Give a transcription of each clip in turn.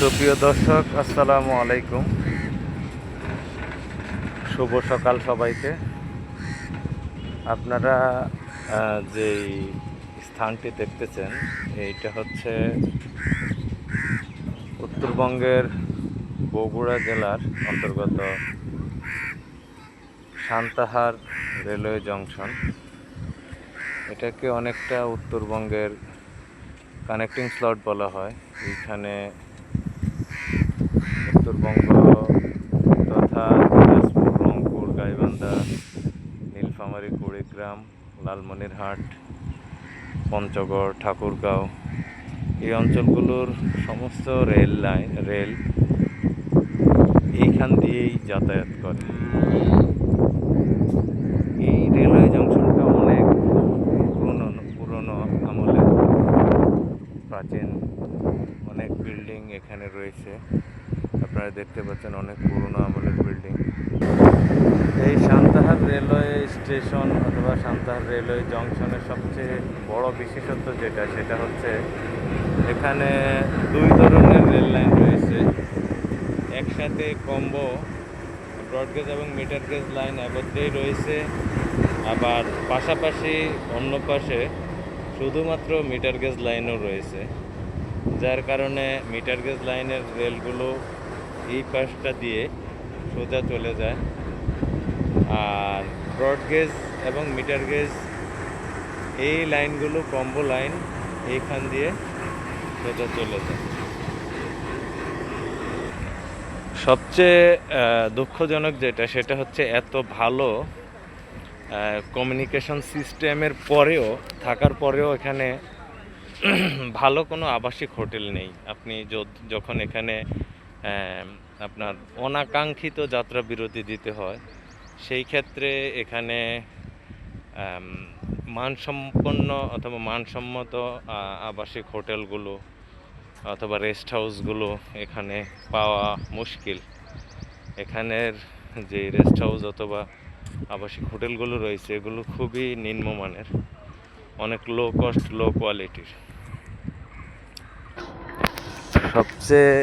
সুপ্রিয় দর্শক, আসসালামু আলাইকুম। শুভ সকাল সবাইকে। আপনারা যেই স্থানটি দেখতেছেন, এইটা হচ্ছে উত্তরবঙ্গের বগুড়া জেলার অন্তর্গত সান্তাহার রেলওয়ে জংশন। এটাকে অনেকটা উত্তরবঙ্গের কানেক্টিং স্লট বলা হয়। এইখানে উত্তরবঙ্গ, তথা দিনাজপুর, রংপুর, গাইবান্ধা, নীলফামারী, কুড়িগ্রাম, লালমনিরহাট, পঞ্চগড়, ঠাকুরগাঁও এই অঞ্চলগুলোর সমস্ত রেল লাইন, রেল এইখান দিয়েই যাতায়াত করে। এই রেলওয়ে জংশনটা অনেক পুরনো পুরনো আমলের প্রাচীন অনেক বিল্ডিং এখানে রয়েছে। আপনারা দেখতে পাচ্ছেন অনেক পুরনো আমলের বিল্ডিং এই সান্তাহার রেলওয়ে স্টেশন অথবা সান্তাহার রেলওয়ে জংশনের সবচেয়ে বড় বিশেষত্ব যেটা, সেটা হচ্ছে এখানে দুই ধরনের রেল লাইন রয়েছে। একসাথে কম্বো, ব্রডগেজ এবং মিটার গেজ লাইন একত্রেই রয়েছে। আবার পাশাপাশি অন্য পাশে শুধুমাত্র মিটার গেজ লাইনও রয়েছে। যার কারণে মিটার গেজ লাইনের রেলগুলো এই পাশটা দিয়ে সোজা চলে যায়। আর ব্রড গেজ এবং মিটার গেজ, এই লাইনগুলো কম্বো লাইন, এইখান দিয়ে সোজা চলে যায়। সবচেয়ে দুঃখজনক যেটা, সেটা হচ্ছে এত ভালো কমিউনিকেশন সিস্টেমের পরেও, থাকার পরেও এখানে ভালো কোনো আবাসিক হোটেল নেই। আপনি যখন এখানে আপনার অনাকাঙ্ক্ষিত যাত্রা বিরতি দিতে হয়। সেই ক্ষেত্রে এখানে মানসম্পন্ন অথবা মানসম্মত আবাসিক হোটেলগুলো অথবা রেস্ট হাউসগুলো এখানে পাওয়া মুশকিল। এখানের যে রেস্ট হাউস অথবা আবাসিক হোটেলগুলো রয়েছে, এগুলো খুবই নিম্নমানের, অনেক লো কস্ট লো কোয়ালিটির সবচেয়ে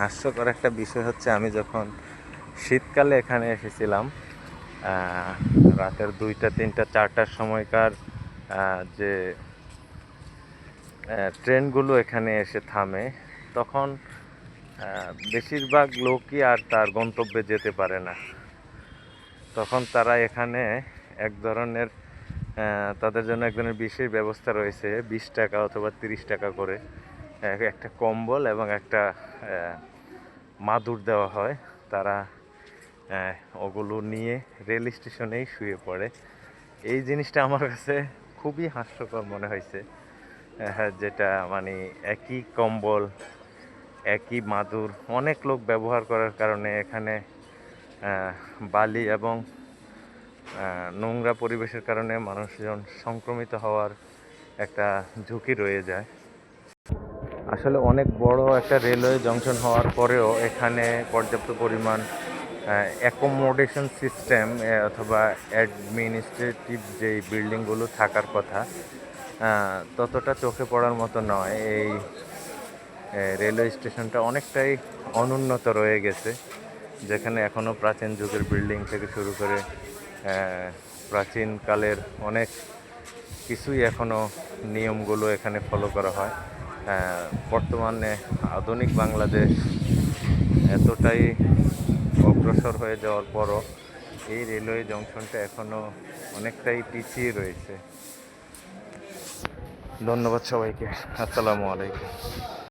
হাস্যকর একটা বিষয় হচ্ছে আমি যখন শীতকালে এখানে এসেছিলাম রাতের দুইটা, তিনটা, চারটার সময়কার যে ট্রেনগুলো এখানে এসে থামে, তখন বেশিরভাগ লোকই আর তার গন্তব্যে যেতে পারে না। তখন তারা এখানে এক ধরনের তাদের জন্য এক ধরনের বিশেষ ব্যবস্থা রয়েছে, বিশ টাকা অথবা তিরিশ টাকা করে। একটা কম্বল এবং একটা মাদুর দেওয়া হয়। তারা ওগুলো নিয়ে রেল স্টেশনেই শুয়ে পড়ে। এই জিনিসটা আমার কাছে খুবই হাস্যকর মনে হয়েছে হ্যাঁ যেটা মানে একই কম্বল, একই মাদুর, অনেক লোক ব্যবহার করার কারণে এখানে বালি এবং নোংরা পরিবেশের কারণে মানুষজন সংক্রমিত হওয়ার একটা ঝুঁকি রয়ে যায়। আসলে অনেক বড় একটা রেলওয়ে জংশন হওয়ার পরেও এখানে পর্যাপ্ত পরিমাণ অ্যাকোমোডেশন সিস্টেম অথবা অ্যাডমিনিস্ট্রেটিভ যেই বিল্ডিংগুলো থাকার কথা ততটা চোখে পড়ার মতো নয়। এই রেলওয়ে স্টেশনটা অনেকটাই অনুন্নত রয়ে গেছে, যেখানে এখনও প্রাচীন যুগের বিল্ডিং থেকে শুরু করে প্রাচীনকালের অনেক কিছুই এখনও নিয়মগুলো এখানে ফলো করা হয়। বর্তমানে আধুনিক বাংলাদেশ এতটাই অগ্রসর হয়ে যাওয়ার পরও এই রেলওয়ে জংশনটা এখনও অনেকটাই পিছিয়ে রয়েছে। ধন্যবাদ সবাইকে। আসসালামু আলাইকুম।